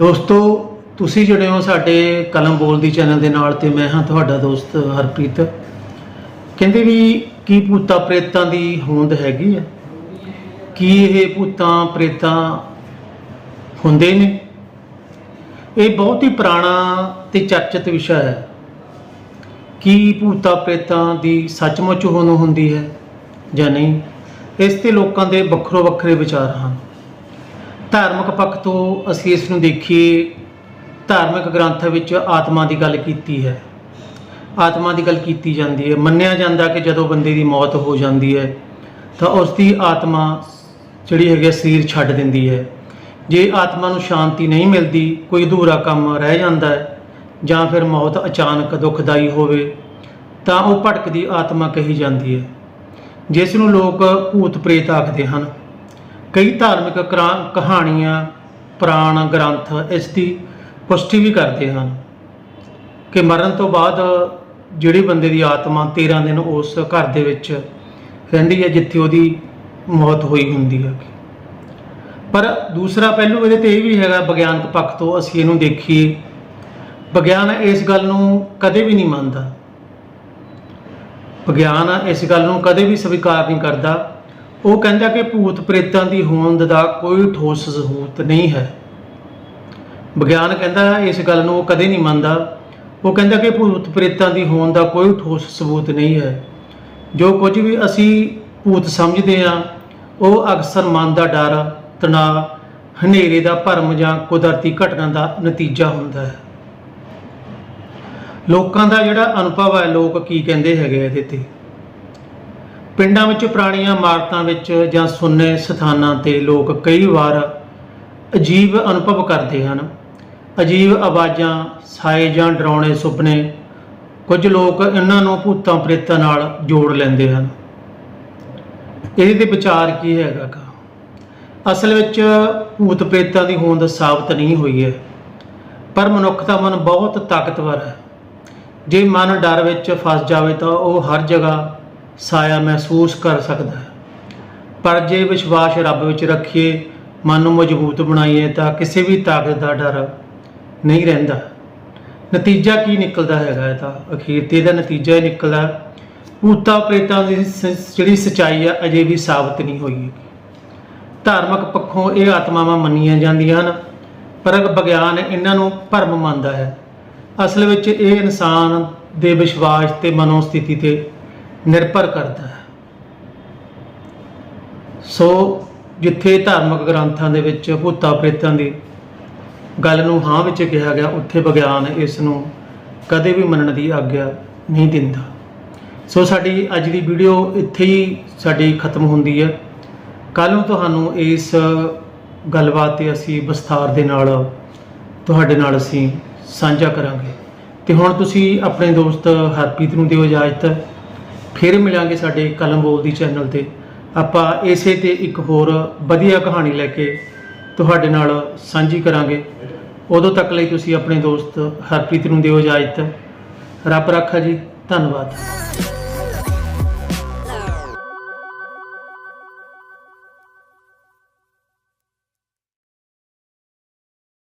ਦੋਸਤੋ, ਤੁਸੀਂ ਜੁੜੇ ਹੋ ਸਾਡੇ ਕਲਮ ਬੋਲਦੀ ਚੈਨਲ ਦੇ ਨਾਲ ਤੇ ਮੈਂ ਹਾਂ ਤੁਹਾਡਾ ਦੋਸਤ ਹਰਪ੍ਰੀਤ। ਕਹਿੰਦੇ ਵੀ ਕੀ ਭੂਤਾਂ ਪ੍ਰੇਤਾਂ ਦੀ ਹੋਂਦ ਹੈਗੀ ਆ? ਕੀ ਇਹ ਭੂਤਾਂ ਪ੍ਰੇਤਾਂ ਹੁੰਦੇ ਨੇ? ਇਹ ਬਹੁਤ ਹੀ ਪੁਰਾਣਾ ਤੇ ਚਰਚਿਤ ਵਿਸ਼ਾ ਹੈ। ਕੀ ਭੂਤਾਂ ਪ੍ਰੇਤਾਂ ਦੀ ਸੱਚਮੁੱਚ ਹੋਂਦ ਹੁੰਦੀ ਹੈ ਜਾਂ ਨਹੀਂ? ਇਸ ਤੇ ਲੋਕਾਂ ਦੇ ਵੱਖਰੋ ਵੱਖਰੇ ਵਿਚਾਰ ਹਨ। ਧਾਰਮਿਕ ਪੱਖ ਤੋਂ ਅਸੀਂ ਇਸ ਨੂੰ ਦੇਖੀਏ, ਧਾਰਮਿਕ ਗ੍ਰੰਥਾਂ ਵਿੱਚ ਆਤਮਾ ਦੀ ਗੱਲ ਕੀਤੀ ਹੈ। ਆਤਮਾ ਦੀ ਗੱਲ ਕੀਤੀ ਜਾਂਦੀ ਹੈ। ਮੰਨਿਆ ਜਾਂਦਾ ਕਿ ਜਦੋਂ ਬੰਦੇ ਦੀ ਮੌਤ ਹੋ ਜਾਂਦੀ ਹੈ, ਤਾਂ ਉਸ ਦੀ ਆਤਮਾ ਜਿਹੜੀ ਹੈਗੀ ਹੈ, ਸਰੀਰ ਛੱਡ ਦਿੰਦੀ ਹੈ। ਜੇ ਆਤਮਾ ਨੂੰ ਸ਼ਾਂਤੀ ਨਹੀਂ ਮਿਲਦੀ, ਕੋਈ ਅਧੂਰਾ ਕੰਮ ਰਹਿ ਜਾਂਦਾ ਹੈ, ਜਾਂ ਫਿਰ ਮੌਤ ਅਚਾਨਕ ਦੁਖਦਾਈ ਹੋਵੇ, ਤਾਂ ਉਹ ਭਟਕਦੀ ਆਤਮਾ ਕਹੀ ਜਾਂਦੀ ਹੈ। ਜਿਸ ਨੂੰ ਲੋਕ ਭੂਤ ਪ੍ਰੇਤ ਆਖਦੇ ਹਨ। ਕਈ ਧਾਰਮਿਕ ਕਰਾ- ਕਹਾਣੀਆਂ, ਪੁਰਾਣ ਗ੍ਰੰਥ ਇਸ ਦੀ ਪੁਸ਼ਟੀ ਵੀ ਕਰਦੇ ਹਨ ਕਿ ਮਰਨ ਤੋਂ ਬਾਅਦ ਜਿਹੜੇ ਬੰਦੇ ਦੀ ਆਤਮਾ 13 ਦਿਨ ਉਸ ਘਰ ਦੇ ਵਿੱਚ ਰਹਿੰਦੀ ਹੈ, ਜਿੱਥੇ ਉਹਦੀ ਮੌਤ ਹੋਈ ਹੁੰਦੀ ਹੈ। ਪਰ ਦੂਸਰਾ ਪਹਿਲੂ ਇਹਦੇ ਤੇ ਇਹ ਵੀ ਹੈਗਾ, ਵਿਗਿਆਨਕ ਪੱਖ ਤੋਂ ਅਸੀਂ ਇਹਨੂੰ ਦੇਖੀਏ। ਵਿਗਿਆਨ ਇਸ ਗੱਲ ਨੂੰ ਕਦੇ ਵੀ ਨਹੀਂ ਮੰਨਦਾ। ਵਿਗਿਆਨ ਇਸ ਗੱਲ ਨੂੰ ਕਦੇ ਵੀ ਸਵੀਕਾਰ ਨਹੀਂ ਕਰਦਾ ਉਹ ਕਹਿੰਦਾ ਕਿ ਭੂਤ ਪ੍ਰੇਤਾਂ ਦੀ ਹੋਂਦ ਦਾ ਕੋਈ ਠੋਸ ਸਬੂਤ ਨਹੀਂ ਹੈ। ਵਿਗਿਆਨ ਕਹਿੰਦਾ ਇਸ ਗੱਲ ਨੂੰ ਉਹ ਕਦੇ ਨਹੀਂ ਮੰਨਦਾ। ਉਹ ਕਹਿੰਦਾ ਕਿ ਭੂਤ ਪ੍ਰੇਤਾਂ ਦੀ ਹੋਣ ਦਾ ਕੋਈ ਠੋਸ ਸਬੂਤ ਨਹੀਂ ਹੈ। ਜੋ ਕੁਝ ਵੀ ਅਸੀਂ ਭੂਤ ਸਮਝਦੇ ਹਾਂ, ਉਹ ਅਕਸਰ ਮਨ ਦਾ ਡਰ, ਤਣਾਅ, ਹਨੇਰੇ ਦਾ ਭਰਮ ਜਾਂ ਕੁਦਰਤੀ ਘਟਨਾ ਦਾ ਨਤੀਜਾ ਹੁੰਦਾ ਹੈ। ਲੋਕਾਂ ਦਾ ਜਿਹੜਾ ਅਨੁਭਵ ਹੈ, ਲੋਕ ਕੀ ਕਹਿੰਦੇ ਹੈਗੇ ਇਹਦੇ ਤੇ? ਪਿੰਡਾਂ ਵਿੱਚ ਪੁਰਾਣੀਆਂ ਇਮਾਰਤਾਂ ਵਿੱਚ ਜਾਂ ਸੁੰਨੇ ਸਥਾਨਾਂ ਤੇ ਲੋਕ ਕਈ ਵਾਰ ਅਜੀਬ ਅਨੁਭਵ ਕਰਦੇ ਹਨ। ਅਜੀਬ ਆਵਾਜ਼ਾਂ, ਸਾਏ ਜਾਂ ਡਰਾਉਣੇ ਸੁਪਨੇ ਕੁਝ ਲੋਕ ਇਹਨਾਂ ਨੂੰ ਭੂਤਾਂ ਪ੍ਰੇਤਾਂ ਨਾਲ ਜੋੜ ਲੈਂਦੇ ਹਨ। ਇਹਦੇ ਤੇ ਵਿਚਾਰ ਕੀ ਹੈਗਾ ਅਸਲ ਵਿੱਚ ਭੂਤ ਪ੍ਰੇਤਾਂ ਦੀ ਹੋਂਦ ਸਾਬਤ ਨਹੀਂ ਹੋਈ ਹੈ, ਪਰ ਮਨੁੱਖ ਦਾ ਮਨ ਬਹੁਤ ਤਾਕਤਵਰ ਹੈ। ਜੇ ਮਨ ਡਰ ਵਿੱਚ ਫਸ ਜਾਵੇ ਤਾਂ ਉਹ ਹਰ ਜਗ੍ਹਾ ਸਾਇਆ ਮਹਿਸੂਸ ਕਰ ਸਕਦਾ ਹੈ। ਪਰ ਜੇ ਵਿਸ਼ਵਾਸ ਰੱਬ ਵਿੱਚ ਰੱਖੀਏ, ਮਨ ਨੂੰ ਮਜ਼ਬੂਤ ਬਣਾਈਏ, ਤਾਂ ਕਿਸੇ ਵੀ ਤਾਕਤ ਦਾ ਡਰ ਨਹੀਂ ਰਹਿੰਦਾ। ਨਤੀਜਾ ਕੀ ਨਿਕਲਦਾ ਹੈਗਾ ਇਹ ਤਾਂ? ਅਖੀਰ ਤੇ ਇਹਦਾ ਨਤੀਜਾ ਇਹ ਨਿਕਲਦਾ ਭੂਤਾਂ ਪ੍ਰੇਤਾਂ ਦੀ ਸ- ਜਿਹੜੀ ਸਚਾਈ ਆ, ਅਜੇ ਵੀ ਸਾਬਤ ਨਹੀਂ ਹੋਈ ਹੈਗੀ। ਧਾਰਮਿਕ ਪੱਖੋਂ ਇਹ ਆਤਮਾਵਾਂ ਮੰਨੀਆਂ ਜਾਂਦੀਆਂ ਹਨ, ਪਰ ਵਿਗਿਆਨ ਇਹਨਾਂ ਨੂੰ ਭਰਮ ਮੰਨਦਾ ਹੈ, ਅਸਲ ਵਿੱਚ ਇਹ ਇਨਸਾਨ ਦੇ ਵਿਸ਼ਵਾਸ ਤੇ ਮਨੋਸਥਿਤੀ ਤੇ ਨਿਰਭਰ ਕਰਦਾ ਹੈ। ਸੋ ਜਿੱਥੇ ਧਾਰਮਿਕ ਗ੍ਰੰਥਾਂ ਦੇ ਵਿੱਚ ਭੂਤਾਂ ਪ੍ਰੇਤਾਂ ਦੀ ਗੱਲ ਨੂੰ ਹਾਂ ਵਿੱਚ ਕਿਹਾ ਗਿਆ, ਉੱਥੇ ਵਿਗਿਆਨ ਇਸ ਨੂੰ ਕਦੇ ਵੀ ਮੰਨਣ ਦੀ ਆਗਿਆ ਨਹੀਂ ਦਿੰਦਾ। ਸੋ ਸਾਡੀ ਅੱਜ ਦੀ ਵੀਡੀਓ ਇੱਥੇ ਹੀ ਸਾਡੀ ਖਤਮ ਹੁੰਦੀ ਹੈ। ਕੱਲ ਨੂੰ ਤੁਹਾਨੂੰ ਇਸ ਗੱਲਬਾਤ ਤੇ ਅਸੀਂ ਵਿਸਥਾਰ ਦੇ ਨਾਲ ਤੁਹਾਡੇ ਨਾਲ ਅਸੀਂ ਸਾਂਝਾ ਕਰਾਂਗੇ। ਤੇ ਹੁਣ ਤੁਸੀਂ ਆਪਣੇ ਦੋਸਤ ਹਰਪ੍ਰੀਤ ਨੂੰ ਦਿਓ ਇਜਾਜ਼ਤ। ਫਿਰ ਮਿਲਾਂਗੇ ਸਾਡੇ ਕਲਮ ਬੋਲਦੀ ਚੈਨਲ ਤੇ। ਆਪਾਂ ਇਸੇ ਤੇ ਇੱਕ ਹੋਰ ਵਧੀਆ ਕਹਾਣੀ ਲੈ ਕੇ ਤੁਹਾਡੇ ਨਾਲ ਸਾਂਝੀ ਕਰਾਂਗੇ। ਉਦੋਂ ਤੱਕ ਲਈ ਤੁਸੀਂ ਆਪਣੇ ਦੋਸਤ ਹਰਪ੍ਰੀਤ ਨੂੰ ਦਿਓ ਇਜਾਜ਼ਤ। ਰੱਬ ਰੱਖਾ ਜੀ, ਧੰਨਵਾਦ।